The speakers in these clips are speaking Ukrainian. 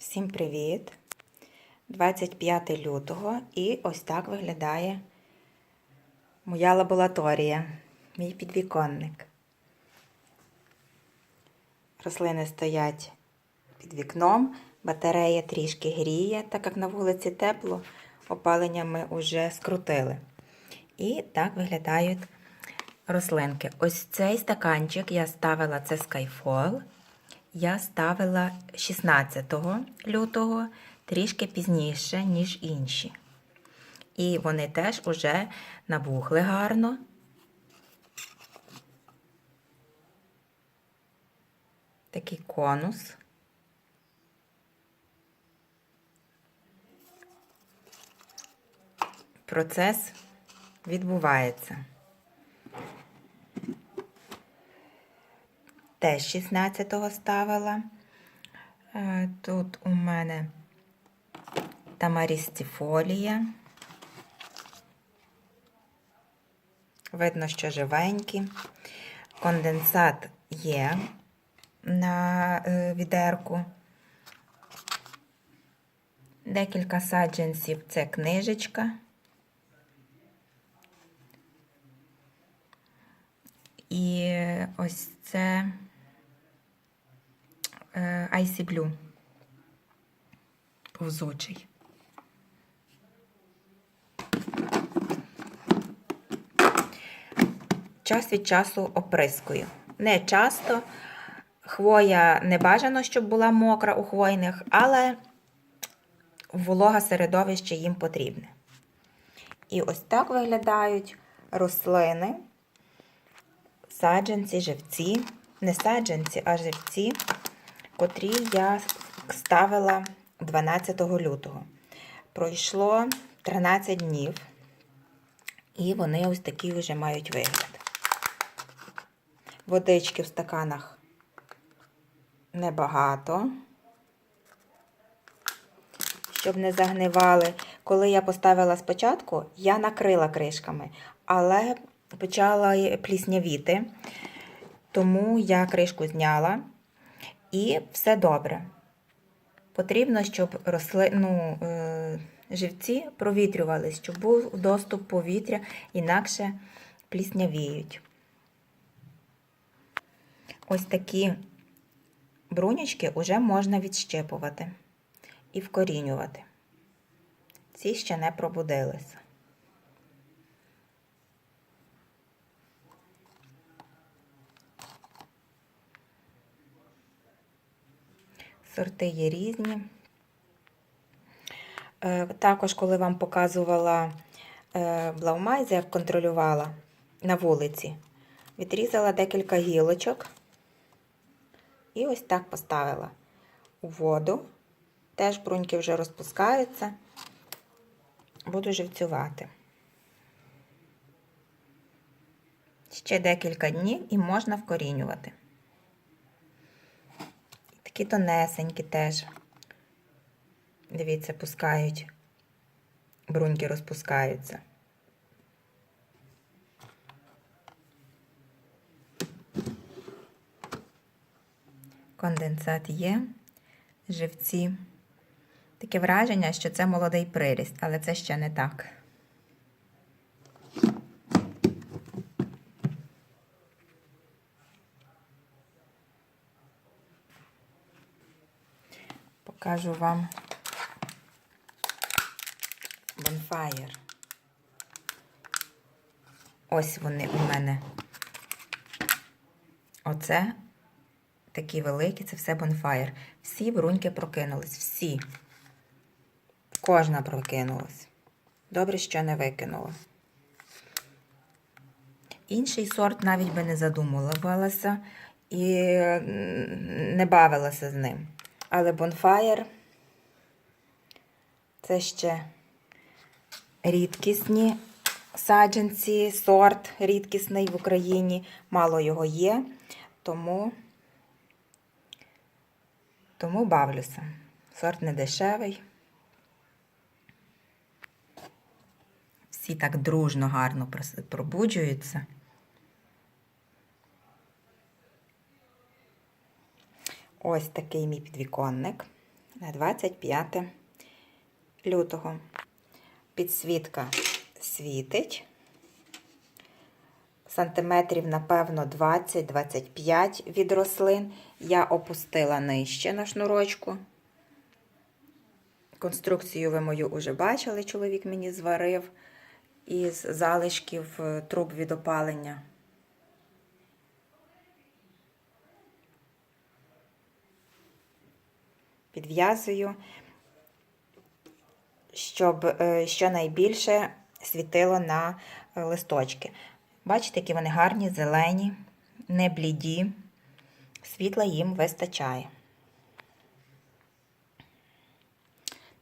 Всім привіт! 25 лютого і ось так виглядає моя лабораторія, мій підвіконник. Рослини стоять під вікном, батарея трішки гріє, так як на вулиці тепло, опалення ми вже скрутили. І так виглядають рослинки. Ось цей стаканчик я ставила це Skyfall. Я ставила 16 лютого, трішки пізніше, ніж інші. І вони теж уже набухли гарно. Такий конус. Процес відбувається. Теж 16-го ставила. Е, Тут у мене тамарістіфолія. Видно, що живенькі. Конденсат є на е, відерку. Декілька саджанців це книжечка. І ось це Icy Blue повзучий. Час від часу оприскую. Не часто. Хвоя не бажано, щоб була мокра у хвойних, але волога середовище їм потрібне. І ось так виглядають рослини, саджанці, живці, не саджанці, а живці, котрі я ставила 12 лютого. Пройшло 13 днів, і вони ось такі вже мають вигляд. Водички в стаканах небагато, щоб не загнивали. Коли я поставила спочатку, я накрила кришками, але почала пліснявіти, тому я кришку зняла і все добре. Потрібно, щоб росли, ну, е, живці провітрювались, щоб був доступ повітря, інакше пліснявіють. Ось такі брунячки вже можна відщепувати і вкорінювати. Ці ще не пробудилися. Сорти є різні. Е, Також, коли вам показувала е, блаумайза, як контролювала на вулиці, відрізала декілька гілочок і ось так поставила у воду. Теж бруньки вже розпускаються, буду живцювати. Ще декілька днів і можна вкорінювати. Такі тонесенькі теж. Дивіться, пускають, бруньки розпускаються. Конденсат є, живці. Таке враження, що це молодий приріст, але це ще не так. Покажу вам Bonfire. Ось вони у мене. Оце такі великі, це все Bonfire. Всі бруньки прокинулись, всі. Кожна прокинулась. Добре, що не викинула. Інший сорт навіть би не задумувалася і не бавилася з ним. Але Bonfire це ще рідкісні саджанці, сорт рідкісний в Україні. Мало його є, тому, тому бавлюся. Сорт не дешевий. Всі так дружно, гарно пробуджуються. Ось такий мій підвіконник. на 25 лютого. Підсвітка світить. Сантиметрів, напевно, 20-25 від рослин. Я опустила нижче на шнурочку. Конструкцію ви мою вже бачили, чоловік мені зварив із залишків труб від опалення. Підв'язую, щоб е, щонайбільше світило на е, листочки. Бачите, які вони гарні, зелені, не бліді, світла їм вистачає.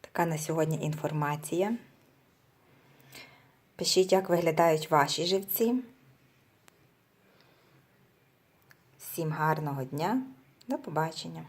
Така на сьогодні інформація. Пишіть, як виглядають ваші живці. Всім гарного дня. До побачення!